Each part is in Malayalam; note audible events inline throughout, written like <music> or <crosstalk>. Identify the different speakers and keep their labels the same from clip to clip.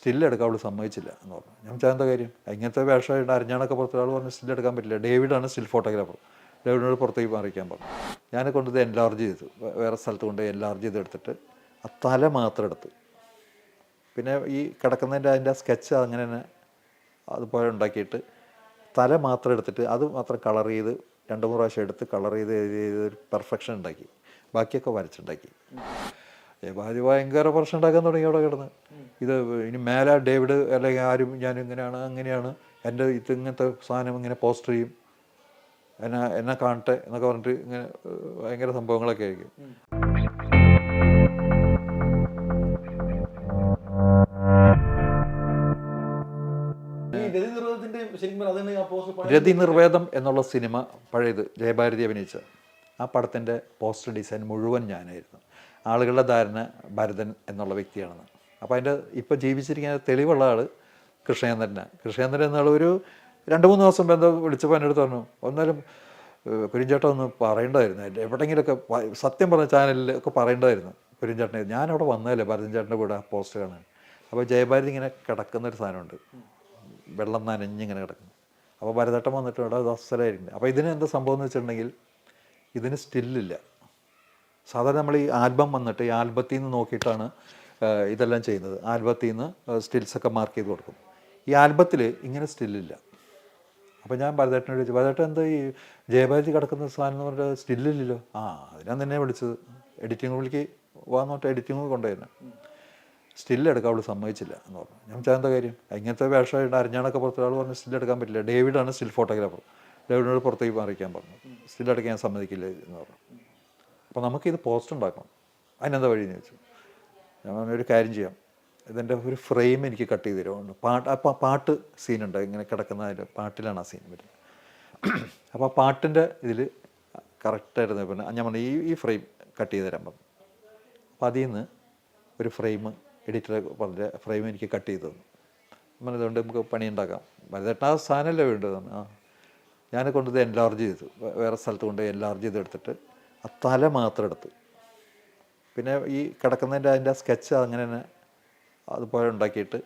Speaker 1: സ്റ്റിൽ എടുക്കാൻ അവൾ സമ്മതിച്ചില്ല എന്ന് പറഞ്ഞു. ഞാൻ വെച്ചാൽ എന്താ കാര്യം? ഇങ്ങനത്തെ വേഷമായിട്ട് അരഞ്ഞാണൊക്കെ പുറത്തൊരാൾ പറഞ്ഞ് സ്റ്റിൽ എടുക്കാൻ പറ്റില്ല. ഡേവിഡാണ് സ്റ്റിൽ ഫോട്ടോഗ്രാഫർ ഡേവിഡിനോട് പുറത്തേക്ക് മാറിക്കാൻ പറഞ്ഞു. ഞാൻ കൊണ്ടത് എൻലാർജ് ചെയ്തു. വേറെ സ്ഥലത്ത് കൊണ്ട് എൻലാർജ് ചെയ്ത് എടുത്തിട്ട് ആ തല മാത്രം എടുത്ത്. പിന്നെ ഈ കിടക്കുന്നതിന്റെ അതിന്റെ സ്കെച്ച് അങ്ങനെ തന്നെ അതുപോലെ ഉണ്ടാക്കിയിട്ട് തല മാത്രം എടുത്തിട്ട് അത് മാത്രം കളർ ചെയ്ത് രണ്ട് മൂന്ന് പ്രാവശ്യം എടുത്ത് കളർ ചെയ്ത് ചെയ്ത് ചെയ്ത് ഒരു പെർഫെക്ഷൻ ഉണ്ടാക്കി. ബാക്കിയൊക്കെ വരച്ചുണ്ടാക്കി. ഭാര്യ ഭയങ്കര പ്രശ്നം ഉണ്ടാക്കാൻ തുടങ്ങി അവിടെ കിടന്ന്. ഇത് ഇനി മേല ഡേവിഡ് അല്ലെങ്കിൽ ആരും ഞാൻ ഇങ്ങനെയാണ് അങ്ങനെയാണ് എന്റെ ഇത് ഇങ്ങനത്തെ സാധനം ഇങ്ങനെ പോസ്റ്റർ ചെയ്യും. എന്നെ എന്നെ കാണട്ടെ എന്നൊക്കെ പറഞ്ഞിട്ട് ഇങ്ങനെ ഭയങ്കര സംഭവങ്ങളൊക്കെ ആയിരിക്കും.
Speaker 2: രതി
Speaker 1: നിർവേദം എന്നുള്ള സിനിമ പഴയത് ജയഭാരതി അഭിനയിച്ച ആ പടത്തിന്റെ പോസ്റ്റർ ഡിസൈൻ മുഴുവൻ ഞാനായിരുന്നു. ആളുകളുടെ ധാരണ ഭരതൻ എന്നുള്ള വ്യക്തിയാണെന്ന്. അപ്പോൾ അതിന്റെ ഇപ്പോൾ ജീവിച്ചിരിക്കുന്ന തെളിവുള്ള ആൾ കൃഷ്ണേന്ദ്രനാണ് കൃഷ്ണേന്ദ്രൻ എന്നുള്ള ഒരു രണ്ട് മൂന്ന് ദിവസം ബന്ധം വിളിച്ചപ്പോൾ എന്റെ അടുത്ത് പറഞ്ഞു ഒന്നാലും കുരിഞ്ചേട്ടൻ ഒന്ന് പറയേണ്ടതായിരുന്നു എന്റെ എവിടെയെങ്കിലുമൊക്കെ സത്യം പറഞ്ഞ ചാനലിലൊക്കെ പറയേണ്ടതായിരുന്നു കുരിഞ്ചേട്ടനെ ഞാനവിടെ വന്നതല്ലേ ഭരതൻചേട്ടന്റെ കൂടെ ആ പോസ്റ്റ് കാണാൻ. അപ്പോൾ ജയഭാരതി ഇങ്ങനെ കിടക്കുന്ന ഒരു സാധനമുണ്ട്. വെള്ളം നനഞ്ഞിങ്ങനെ കിടക്കുന്നു. അപ്പോൾ ഭരതേട്ടൻ വന്നിട്ട് ഇവിടെ അത് അപ്പോൾ ഇതിന് എന്താ സംഭവം എന്ന് വെച്ചിട്ടുണ്ടെങ്കിൽ ഇതിന് സ്റ്റില്ലില്ല. സാധാരണ നമ്മൾ ഈ ആൽബം വന്നിട്ട് ഈ ആൽബത്തിൽ നിന്ന് നോക്കിയിട്ടാണ് ഇതെല്ലാം ചെയ്യുന്നത്. ആൽബത്തിൽ നിന്ന് സ്റ്റിൽസൊക്കെ മാർക്ക് ചെയ്ത് കൊടുക്കും. ഈ ആൽബത്തിൽ ഇങ്ങനെ സ്റ്റില്ലില്ല അപ്പോൾ ഞാൻ ഭരതേട്ടനെ വിളിച്ചു ഭരതേട്ടൻ എന്താ ഈ ജയഭാരതി കിടക്കുന്ന സാധനം എന്ന് പറഞ്ഞാൽ സ്റ്റില്ലില്ലല്ലോ ആ അതിനാ തന്നെ വിളിച്ചത്. എഡിറ്റിംഗ് റൂമിലേക്ക് വന്നിട്ട് എഡിറ്റിംഗ് റൂമിൽ കൊണ്ടുവരുന്നത് സ്റ്റിൽ അവൾ സമ്മതിച്ചില്ല എന്ന് പറഞ്ഞു. ഞാൻ എന്താ കാര്യം? ഇങ്ങനത്തെ വേഷമായിട്ട് അരിഞ്ഞാണൊക്കെ പുറത്ത് ഒരാൾ പറഞ്ഞ് സ്റ്റിൽ എടുക്കാൻ പറ്റില്ല. ഡേവിഡാണ് സ്റ്റിൽ ഫോട്ടോഗ്രാഫർ ഡേവിഡിനോട് പുറത്തേക്ക് മാറിക്കാൻ പറഞ്ഞു. സ്റ്റിൽ എടുക്കാൻ സമ്മതിക്കില്ല എന്ന് പറഞ്ഞു. അപ്പോൾ നമുക്കിത് പോസ്റ്റ് ഉണ്ടാക്കണം. അതിനെന്താ എന്ന് ചോദിച്ചു. ഞാൻ പറഞ്ഞു ഒരു കാര്യം ചെയ്യാം. ഇതിന്റെ ഒരു ഫ്രെയിം എനിക്ക് കട്ട് ചെയ്ത് തരുമോ? പാട്ട് അപ്പോൾ പാട്ട് സീനുണ്ട് ഇങ്ങനെ കിടക്കുന്ന അതിന്റെ പാട്ടിലാണ് ആ സീൻ വരുന്നത്. <clears throat> അപ്പോൾ ആ പാട്ടിന്റെ ഇതിൽ കറക്റ്റായിരുന്നു പിന്നെ ഞാൻ പറഞ്ഞു ഈ ഈ ഫ്രെയിം കട്ട് ചെയ്ത് തരാൻ പറഞ്ഞു അതിൽ നിന്ന് ഒരു ഫ്രെയിം എഡിറ്റർ പറഞ്ഞ ഫ്രെയിം എനിക്ക് കട്ട് ചെയ്ത് തന്നു. നമ്മൾ ഇതുകൊണ്ട് നമുക്ക് പണിയുണ്ടാക്കാം വലുതായിട്ട് ആ സാധനമല്ലേ വേണ്ടത് ആ. ഞാൻ കൊണ്ടത് എൻലാർജ് ചെയ്തു. വേറെ സ്ഥലത്ത് കൊണ്ട് എൻലാർജ് ചെയ്ത് എടുത്തിട്ട് ആ തല മാത്രം എടുത്ത് പിന്നെ ഈ കിടക്കുന്നതിന്റെ അതിന്റെ സ്കെച്ച് അങ്ങനെ തന്നെ അതുപോലെ ഉണ്ടാക്കിയിട്ട്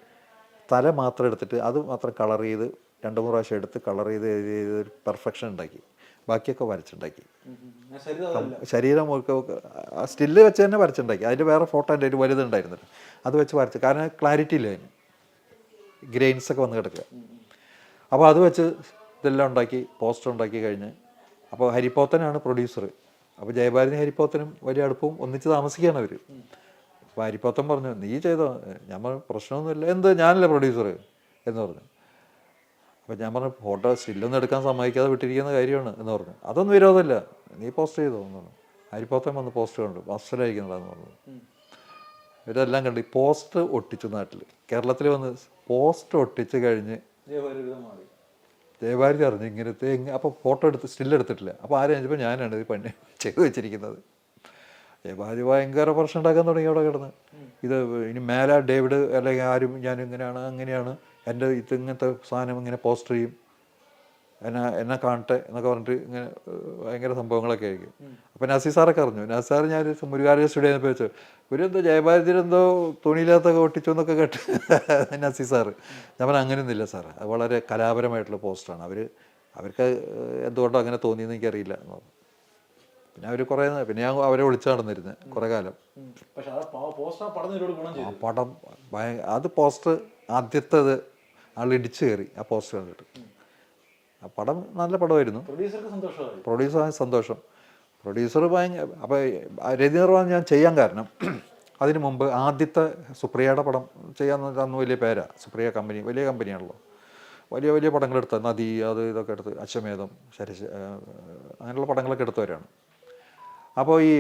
Speaker 1: തല മാത്രം എടുത്തിട്ട് അത് മാത്രം കളർ ചെയ്ത് രണ്ട് മൂന്ന് പ്രാവശ്യം എടുത്ത് കളർ ചെയ്ത് ചെയ്ത് ചെയ്ത് ഒരു പെർഫെക്ഷൻ ഉണ്ടാക്കി. ബാക്കിയൊക്കെ വരച്ചുണ്ടാക്കി.
Speaker 2: ശരീരം
Speaker 1: സ്റ്റില്ല് വെച്ച് തന്നെ വരച്ചുണ്ടാക്കി. അതിന്റെ വേറെ ഫോട്ടോ എന്റെ ഒരു വലുതുണ്ടായിരുന്നില്ല അത് വെച്ച് വരച്ചു കാരണം ക്ലാരിറ്റി ഇല്ല അതിന്. ഗ്രെയിൻസ് ഒക്കെ വന്ന് കിടക്കുക. അപ്പോൾ അത് വെച്ച് ഇതെല്ലാം ഉണ്ടാക്കി പോസ്റ്റർ ഉണ്ടാക്കി കഴിഞ്ഞ്. അപ്പോൾ ഹരിപ്പോത്തനാണ് പ്രൊഡ്യൂസർ അപ്പോൾ ജയഭാരതി ഹരിപ്പോത്തനും വലിയ അടുപ്പവും ഒന്നിച്ച് താമസിക്കുകയാണ് അവർ അപ്പോൾ ഹരിപ്പോത്തൻ പറഞ്ഞു നീ ചെയ്തോ? ഞാൻ പറഞ്ഞു പ്രശ്നമൊന്നുമില്ല. എന്ത്? ഞാനല്ലേ പ്രൊഡ്യൂസർ എന്ന് പറഞ്ഞു. അപ്പോൾ ഞാൻ പറഞ്ഞു ഫോട്ടോ സ്റ്റില്ലൊന്നും എടുക്കാൻ സമ്മതിക്കാതെ വിട്ടിരിക്കുന്ന കാര്യമാണ് എന്ന് പറഞ്ഞു. അതൊന്നും വിരോധമല്ല. നീ പോസ്റ്റ് ചെയ്തോ? എന്ന് പറഞ്ഞു. ഹരിപ്പോത്തൻ വന്ന് പോസ്റ്റ് കണ്ടു. അസലായിരിക്കുന്നതാന്ന് പറഞ്ഞു. ഇവരെല്ലാം കണ്ടു പോസ്റ്റ് ഒട്ടിച്ചു നാട്ടിൽ കേരളത്തിൽ വന്ന് പോസ്റ്റ് ഒട്ടിച്ച് കഴിഞ്ഞ്
Speaker 2: ജയഭാരതി
Speaker 1: അറിഞ്ഞു ഇങ്ങനത്തെ അപ്പോൾ ഫോട്ടോ എടുത്ത് സ്റ്റില്ലെടുത്തിട്ടില്ല അപ്പോൾ ആരും ചോദിച്ചപ്പോൾ ഞാനാണ് ഇത് പണി <laughs> ചെയ്തു വെച്ചിരിക്കുന്നത്. ദേവാരി ഭയങ്കര പ്രശ്നം ഉണ്ടാക്കാൻ തുടങ്ങി അവിടെ കിടന്ന്. ഇത് ഇനി മേലെ ഡേവിഡ് അല്ലെങ്കിൽ ആരും ഞാൻ ഇങ്ങനെയാണ് അങ്ങനെയാണ്. എന്റെ ഇത് ഇങ്ങനത്തെ സാധനം ഇങ്ങനെ പോസ്റ്റർ ചെയ്യും. എന്നെ എന്നെ കാണട്ടെ എന്നൊക്കെ പറഞ്ഞിട്ട് ഇങ്ങനെ ഭയങ്കര സംഭവങ്ങളൊക്കെ ആയിരിക്കും. അപ്പം നസീർ സാറൊക്കെ അറിഞ്ഞു. നസീർ സാർ ഞാൻ സ്റ്റുഡിയോ ചെന്നപ്പോൾ വെച്ചു. ജയഭാരതിയിൽ എന്തോ തുണിയില്ലാത്തൊക്കെ ഒട്ടിച്ചു എന്നൊക്കെ കേട്ട് <laughs> നസീർ സാറ്. ഞാൻ പറഞ്ഞു അങ്ങനെയൊന്നുമില്ല സാറ്. അത് വളരെ കലാപരമായിട്ടുള്ള പോസ്റ്ററാണ് അവർ അവർക്ക് എന്തുകൊണ്ടോ അങ്ങനെ തോന്നിയെന്ന് എനിക്കറിയില്ല. എന്ന് പറഞ്ഞു. പിന്നെ അവർ കുറേ പിന്നെ ഞാൻ അവരെ വിളിച്ചു നടന്നിരുന്നത് കുറേ കാലം.
Speaker 2: പക്ഷേ ആ പടം
Speaker 1: അത് പോസ്റ്റർ ആദ്യത്തേത് ആൾ ഇടിച്ചു കയറി ആ പോസ്റ്റർ കണ്ടിട്ട്. ആ പടം നല്ല പടമായിരുന്നു. പ്രൊഡ്യൂസർ സന്തോഷം. പ്രൊഡ്യൂസർ ഭയങ്കര അപ്പോൾ രതി നിർവാഹം ഞാൻ ചെയ്യാൻ കാരണം <clears throat> അതിന് മുമ്പ് ആദ്യത്തെ സുപ്രിയയുടെ പടം ചെയ്യാന്ന് വെച്ചാൽ അന്ന് വലിയ പേരാ. സുപ്രിയ കമ്പനി വലിയ കമ്പനിയാണല്ലോ. വലിയ വലിയ പടങ്ങൾ എടുത്ത നദി അത് ഇതൊക്കെ എടുത്ത് അശ്വമേധം ശരശ അങ്ങനെയുള്ള പടങ്ങളൊക്കെ എടുത്തവരാണ്. അപ്പോൾ ഈ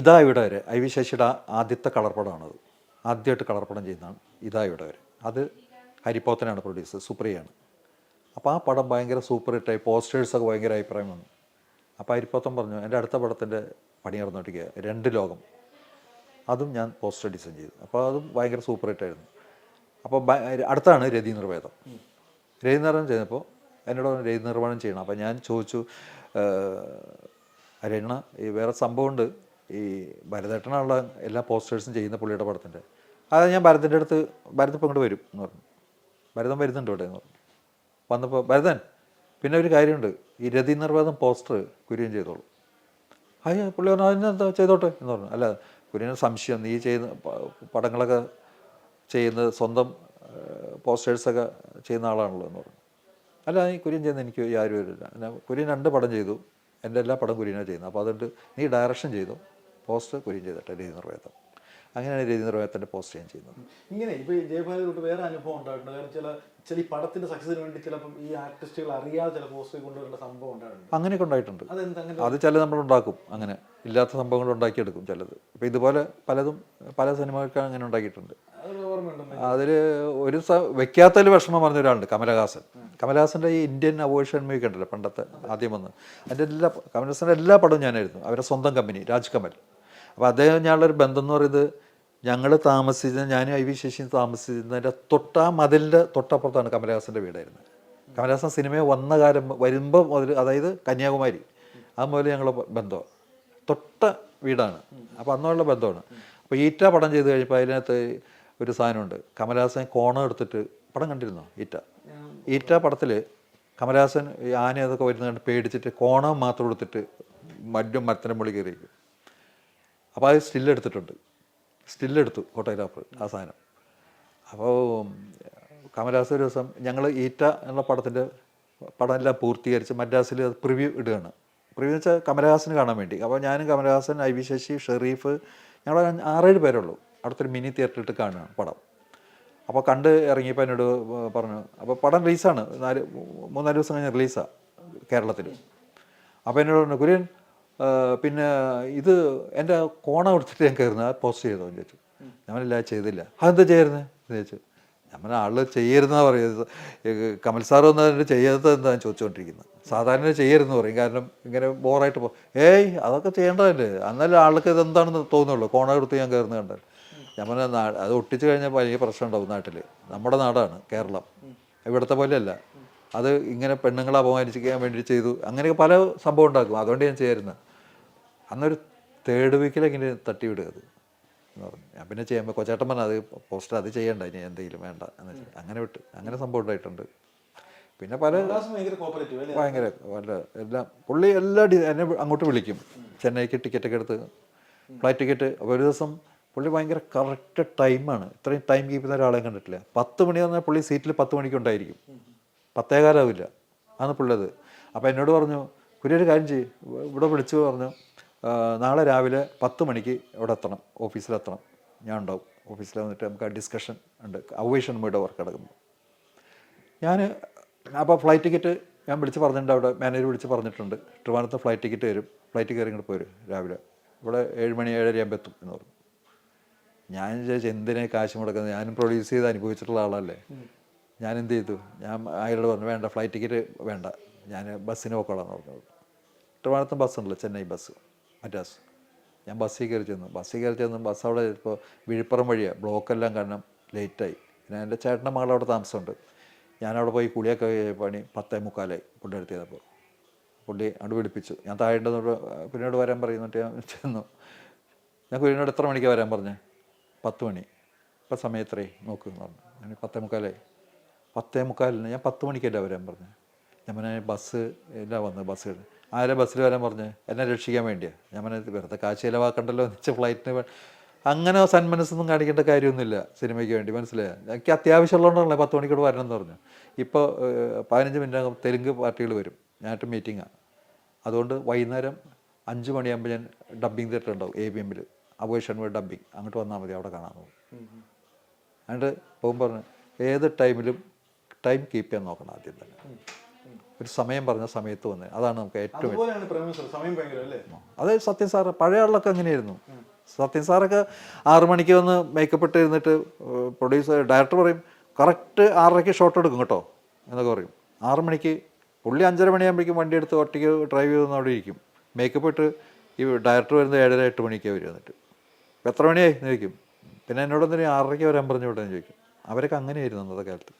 Speaker 1: ഇതാ ഇവിടെ വരെ ഐ വി ശശിയുടെ ആദ്യത്തെ കളർ പടമാണത്. ആദ്യമായിട്ട് കളർ പടം ചെയ്യുന്നതാണ് ഇതാ ഇവിടെ വരെ. അത് ഹരിപ്പോത്തനാണ് പ്രൊഡ്യൂസർ സുപ്രിയയാണ്. അപ്പോൾ ആ പടം ഭയങ്കര സൂപ്പർ ഹിറ്റായി. പോസ്റ്റേഴ്സൊക്കെ ഭയങ്കര അഭിപ്രായം വന്നു. അപ്പോൾ അരിപ്പത്തം പറഞ്ഞു എന്റെ അടുത്ത പടത്തിന്റെ പണി നടന്നുകൊണ്ടിരിക്കുക രണ്ട് ലോകം. അതും ഞാൻ പോസ്റ്റർ ഡിസൈൻ ചെയ്തു. അപ്പോൾ അതും ഭയങ്കര സൂപ്പർ ഹിറ്റായിരുന്നു. അപ്പോൾ അടുത്താണ് രതി നിർവേദം. രതി നിർവേദം ചെയ്തപ്പോൾ എന്നോട് രതി നിർവഹണം ചെയ്യണം. അപ്പോൾ ഞാൻ ചോദിച്ചു അരണ്ണ ഈ വേറെ സംഭവമുണ്ട്. ഈ ഭരതേട്ടനുള്ള എല്ലാ പോസ്റ്റേഴ്സും ചെയ്യുന്ന പുള്ളിയുടെ പടത്തിന്റെ. അത് ഞാൻ ഭരതന്റെ അടുത്ത് ഭരത് ഇപ്പം ഇങ്ങോട്ട് വരും എന്ന് പറഞ്ഞു. ഭരതം വരുന്നുണ്ട് ഇവിടെ എന്ന് പറഞ്ഞു. വന്നപ്പോൾ ഭരതൻ പിന്നെ ഒരു കാര്യമുണ്ട്. ഈ രതി നിർവാദം പോസ്റ്റർ കുര്യൻ ചെയ്തോളൂ. അയ്യോ പുള്ളി പറഞ്ഞു അതിനെന്താ ചെയ്തോട്ടെ? എന്ന് പറഞ്ഞു. അല്ല കുര്യന് സംശയം നീ ചെയ്യുന്ന പടങ്ങളൊക്കെ ചെയ്യുന്നത് സ്വന്തം പോസ്റ്റേഴ്സൊക്കെ ചെയ്യുന്ന ആളാണല്ലോ എന്ന് പറഞ്ഞു. അല്ല ഈ കുര്യൻ ചെയ്യുന്ന എനിക്ക് യാതൊരു വരില്ല കുര്യൻ രണ്ട് പടം ചെയ്തു. എന്റെ എല്ലാ പടം കുര്യനാണ് ചെയ്യുന്നത്. അപ്പോൾ അതുകൊണ്ട് നീ ഡയറക്ഷൻ ചെയ്തു. പോസ്റ്റർ കുര്യൻ ചെയ്തിട്ട് രതി നിർവേദം അങ്ങനെയാണ് രവീന്ദ്ര നിർവേദത്തിന്റെ പോസ്റ്റ് ഞാൻ ചെയ്യുന്നത്.
Speaker 2: ഇങ്ങനെ ഇപ്പൊ ഈ ജയഭാരതി തൊട്ട് വേറെ അനുഭവം ഉണ്ടായിട്ടുണ്ട്. കാരണം ചില ചില ഈ പടത്തിന്റെ സക്സസിന് വേണ്ടി ചിലപ്പം ഈ ആർട്ടിസ്റ്റുകൾ അറിയാതെ ചില പോസ്റ്റുകൾ കൊണ്ടുവരേണ്ട സംഭവം ഉണ്ടായിട്ടുണ്ട്.
Speaker 1: അങ്ങനെയൊക്കെ ഉണ്ടായിട്ടുണ്ട്. അത് ചില നമ്മൾ ഉണ്ടാക്കും. അങ്ങനെ ഇല്ലാത്ത സംഭവങ്ങൾ ഉണ്ടാക്കിയെടുക്കും ചിലത്. ഇപ്പം ഇതുപോലെ പലതും പല സിനിമകൾക്ക് അങ്ങനെ ഉണ്ടാക്കിയിട്ടുണ്ട്.
Speaker 2: അത്
Speaker 1: അതിൽ ഒരു വെക്കാത്തതിൽ വിഷമം പറഞ്ഞ ഒരാളുണ്ട് കമലഹാസൻ. കമലഹാസന്റെ ഈ ഇന്ത്യൻ അവേഷൻ മ്യൂക്ക് ഉണ്ടല്ലോ പണ്ടത്തെ ആദ്യം വന്ന്. അതിന്റെ എല്ലാ കമലഹാസന്റെ എല്ലാ പടവും ഞാനായിരുന്നു. അവരുടെ സ്വന്തം കമ്പനി രാജ് കമൽ അപ്പോൾ അദ്ദേഹം ഞങ്ങളൊരു ബന്ധം എന്ന് പറയുന്നത് ഞങ്ങൾ താമസിച്ച ഞാനും ഐ വി ശശിയും താമസിച്ചതിന്റെ തൊട്ടാ മതിലിന്റെ തൊട്ടപ്പുറത്താണ് കമലഹാസന്റെ വീടായിരുന്നത്. കമലഹാസൻ സിനിമ വന്ന കാലം വരുമ്പോൾ മുതൽ അതായത് കന്യാകുമാരി അത് മുതൽ ഞങ്ങൾ ബന്ധമാണ് തൊട്ട വീടാണ്. അപ്പോൾ അന്നുള്ള ബന്ധമാണ്. അപ്പോൾ ഈറ്റ പടം ചെയ്ത് കഴിഞ്ഞപ്പോൾ അതിനകത്ത് ഒരു സാധനമുണ്ട്. കമലഹാസൻ കോണം എടുത്തിട്ട് പടം കണ്ടിരുന്നോ ഈറ്റ? ഈറ്റ പടത്തിൽ കമലഹാസൻ ആന അതൊക്കെ വരുന്നത് പേടിച്ചിട്ട് കോണം മാത്രം എടുത്തിട്ട് മറ്റും മരത്തിന്റെ മുകളിൽ കയറിയിരിക്കും. അപ്പോൾ അത് സ്റ്റില്ലെടുത്തിട്ടുണ്ട് സ്റ്റില്ലെടുത്തു ഫോട്ടോഗ്രാഫർ ആ സാധനം. അപ്പോൾ കമലാസ് ഒരു ദിവസം ഞങ്ങൾ ഈറ്റ എന്നുള്ള പടത്തിന്റെ പടം എല്ലാം പൂർത്തീകരിച്ച് മദ്രാസിൽ അത് പ്രിവ്യൂ ഇടുകയാണ്. പ്രിവ്യൂ എന്ന് വെച്ചാൽ കമലഹാസന് കാണാൻ വേണ്ടി. അപ്പോൾ ഞാനും കമലഹാസൻ ഐ വി ശശി ഷെറീഫ് ഞങ്ങൾ ആറേഴ് പേരുള്ളൂ അവിടുത്തെ ഒരു മിനി തിയേറ്ററിൽ ഇട്ട് കാണുകയാണ് പടം. അപ്പോൾ കണ്ട് ഇറങ്ങിയപ്പോൾ എന്നോട് പറഞ്ഞു അപ്പോൾ പടം റിലീസാണ് നാല് മൂന്നാൽ ദിവസം കഴിഞ്ഞ് റിലീസാണ് കേരളത്തിൽ അപ്പോൾ എന്നോട് പറഞ്ഞു കുര്യൻ പിന്നെ ഇത് എന്റെ കോണ കൊടുത്തിട്ട് ഞാൻ കയറുന്നത് പോസ്റ്റ് ചെയ്തോ എന്ന് ചോദിച്ചു. ഞാനില്ല ചെയ്തില്ല. അതെന്താ ചെയ്യരുന്നേ എന്ന് ചോദിച്ചു. നമ്മൾ ആൾ ചെയ്യരുതെന്നാണ് പറയുന്നത്. കമൽ സാർ ഒന്നും അതിന്റെ ചെയ്യാത്തത് എന്താണെന്ന് ചോദിച്ചുകൊണ്ടിരിക്കുന്നത് സാധാരണ ചെയ്യരുതെന്ന് പറയും. കാരണം ഇങ്ങനെ ബോറായിട്ട് പോ ഏയ് അതൊക്കെ ചെയ്യേണ്ടതല്ലേ? എന്നാലും ആൾക്ക് ഇതെന്താണെന്ന് തോന്നുള്ളൂ. കോണ കൊടുത്ത് ഞാൻ കയറുന്നത് കണ്ടാൽ. ഞാൻ പറഞ്ഞ അത് ഒട്ടിച്ചു കഴിഞ്ഞാൽ വലിയ പ്രശ്നം ഉണ്ടാവും നാട്ടിൽ. നമ്മുടെ നാടാണ് കേരളം. ഇവിടുത്തെ പോലെയല്ല. അത് ഇങ്ങനെ പെണ്ണുങ്ങളെ അപമാനിക്കാൻ വേണ്ടി ചെയ്തു. അങ്ങനെയൊക്കെ പല സംഭവം ഉണ്ടാക്കും. അതുകൊണ്ട് ഞാൻ ചെയ്യാറുന്നത് അന്നൊരു തേർഡ് വീക്കിലേക്ക് തട്ടി വിടുക അത് എന്ന് പറഞ്ഞു. ഞാൻ പിന്നെ ചെയ്യുമ്പോൾ കൊച്ചേട്ടൻ പറഞ്ഞു അത് പോസ്റ്റർ അത് ചെയ്യണ്ട ഇനി എന്തെങ്കിലും വേണ്ട എന്ന് വെച്ചാൽ അങ്ങനെ വിട്ട് അങ്ങനെ സംഭവം ഉണ്ടായിട്ടുണ്ട്. പിന്നെ പല
Speaker 2: ഭയങ്കര
Speaker 1: വല്ല എല്ലാം പുള്ളി എല്ലാ ഡി എന്നെ അങ്ങോട്ട് വിളിക്കും. ചെന്നൈക്ക് ടിക്കറ്റൊക്കെ എടുത്ത് ഫ്ലൈറ്റ് ടിക്കറ്റ് അപ്പോൾ ഒരു ദിവസം പുള്ളി ഭയങ്കര കറക്റ്റ് ടൈമാണ് ഇത്രയും ടൈം കീപ്പ് ചെയ്യുന്ന ഒരാളെ കണ്ടിട്ടില്ല. പത്ത് മണി വന്നാൽ പുള്ളി സീറ്റിൽ പത്ത് മണിക്ക് ഉണ്ടായിരിക്കും. പത്തേകാലാവില്ല. ആണ് പുള്ളത് അപ്പോൾ എന്നോട് പറഞ്ഞു കുരിയൊരു കാര്യം ചെയ്യും. ഇവിടെ വിളിച്ചു പറഞ്ഞു "ആ, നാളെ രാവിലെ പത്ത് മണിക്ക് ഇവിടെ എത്തണം ഓഫീസിലെത്തണം. ഞാൻ ഉണ്ടാവും. ഓഫീസിൽ വന്നിട്ട് നമുക്ക് ആ ഡിസ്കഷൻ ഉണ്ട്. അവേഷൻ വീട് വർക്ക് കിടക്കുന്നു ഞാൻ അപ്പോൾ ഫ്ലൈറ്റ് ടിക്കറ്റ് ഞാൻ വിളിച്ച് പറഞ്ഞിട്ടുണ്ട് അവിടെ മാനേജർ വിളിച്ച് പറഞ്ഞിട്ടുണ്ട്. ട്രിവാനത്ത് ഫ്ലൈറ്റ് ടിക്കറ്റ് വരും. ഫ്ലൈറ്റ് കയറി ഇങ്ങോട്ട് പോരും രാവിലെ. ഇവിടെ ഏഴ് മണി ഏഴര ആകുമ്പോൾ എത്തും എന്ന് പറഞ്ഞു. ഞാൻ ചോദിച്ചാൽ എന്തിനെ കാശ് മുടക്കുന്നത്? ഞാനും പ്രൊഡ്യൂസ് ചെയ്ത് അനുഭവിച്ചിട്ടുള്ള ആളല്ലേ. ഞാൻ എന്ത് ചെയ്തു? ഞാൻ അയാളോട് പറഞ്ഞു വേണ്ട ഫ്ലൈറ്റ് ടിക്കറ്റ് വേണ്ട. ഞാൻ ബസ്സിന് പോക്കോളാം എന്ന് പറഞ്ഞു. ട്രിവാനത്തും ബസ്സുണ്ടല്ലോ ചെന്നൈ ബസ്. മദ്രാസ് ഞാൻ ബസ്സിൽ കയറി ചെന്നു. ബസ്സിൽ കയറി ചെന്ന് ബസ് അവിടെ ഇപ്പോൾ വിഴുപ്പുറം വഴിയാണ് ബ്ലോക്കെല്ലാം കാരണം ലേറ്റായി. പിന്നെ എന്റെ ചേട്ടന്റെ മകൾ അവിടെ താമസമുണ്ട്. ഞാനവിടെ പോയി കുളിയൊക്കെ പണി പത്തേ മുക്കാലായി പുള്ളി എടുത്ത് ചെയ്തപ്പോൾ പുള്ളി അവിടെ വിളിപ്പിച്ചു. ഞാൻ താഴേണ്ടതോട് പിന്നീട് വരാൻ പറയുന്നിട്ട് ഞാൻ ചെന്നു. ഞാൻ കുഞ്ഞിനോട് എത്ര മണിക്കാണ് വരാൻ പറഞ്ഞു? പത്ത് മണി. ഇപ്പം സമയം എത്രേ നോക്ക് പറഞ്ഞു. ഞാൻ പത്തേ മുക്കാലായി പത്തേ മുക്കാലിന് ഞാൻ പത്ത് മണിക്കല്ല വരാൻ പറഞ്ഞു? ഞാൻ ബസ് എല്ലാം വന്നത് ബസ്? ആരെ ബസ്സിൽ വരാൻ പറഞ്ഞ്? എന്നെ രക്ഷിക്കാൻ വേണ്ടിയാണ് ഞാൻ പറഞ്ഞത് വെറുതെ കാശ് ചിലവാക്കണ്ടല്ലോ എന്ന് വെച്ചാൽ ഫ്ലൈറ്റിന് അങ്ങനെ സന്മനസ്സൊന്നും കാണിക്കേണ്ട കാര്യമൊന്നുമില്ല സിനിമയ്ക്ക് വേണ്ടി മനസ്സിലായോ? എനിക്ക് അത്യാവശ്യമുള്ളതുകൊണ്ടാണല്ലോ പത്ത് മണിക്കൂടെ വരണം എന്ന് പറഞ്ഞു. ഇപ്പോൾ പതിനഞ്ച് മിനിറ്റ് തെലുങ്ക് പാർട്ടികൾ വരും. ഞാനിട്ട് മീറ്റിങ്ങാണ് അതുകൊണ്ട് വൈകുന്നേരം അഞ്ച് മണിയാകുമ്പോൾ ഞാൻ ഡബ്ബിംഗ് തിയേറ്റർ ഉണ്ടാവും എ ബി എമ്മിൽ അബോയ് വേർഡ് ഡബ്ബിംഗ് അങ്ങോട്ട് വന്നാൽ മതി അവിടെ കാണാൻ പോകും. എന്നിട്ട് പോകുമ്പോൾ പറഞ്ഞു ഏത് ടൈമിലും ടൈം കീപ്പ് ചെയ്യാൻ നോക്കണം ആദ്യം തന്നെ. ഒരു സമയം പറഞ്ഞ സമയത്ത് വന്ന്. അതാണ് നമുക്ക് ഏറ്റവും അതെ സത്യൻ സാർ പഴയ ആളിലൊക്കെ അങ്ങനെയായിരുന്നു. സത്യം സാറൊക്കെ ആറു മണിക്ക് വന്ന് മേക്കപ്പ് ഇട്ട് ഇരുന്നിട്ട് പ്രൊഡ്യൂസർ ഡയറക്ടർ പറയും കറക്റ്റ് ആറരയ്ക്ക് ഷോട്ട് എടുക്കും കേട്ടോ എന്നൊക്കെ പറയും. ആറു മണിക്ക് പുള്ളി അഞ്ചര മണിയാകുമ്പോഴേക്കും വണ്ടി എടുത്ത് ഒറ്റയ്ക്ക് ഡ്രൈവ് ചെയ്തൊന്ന് അവിടെ ഇരിക്കും. മേക്കപ്പ് ഇട്ട് ഈ ഡയറക്ടർ വരുന്നത് ഏഴര എട്ട് മണിക്കാണ് വരും എന്നിട്ട്. "ഇപ്പൊ എത്ര മണിയായി? എന്ന് ചോദിക്കും. പിന്നെ എന്നോട് എന്തിനാ ആറരയ്ക്ക് വരാൻ പറഞ്ഞു വിടാൻ ചോദിക്കും. അവരൊക്കെ അങ്ങനെയായിരുന്നു അന്നത്തെ കാലത്ത്.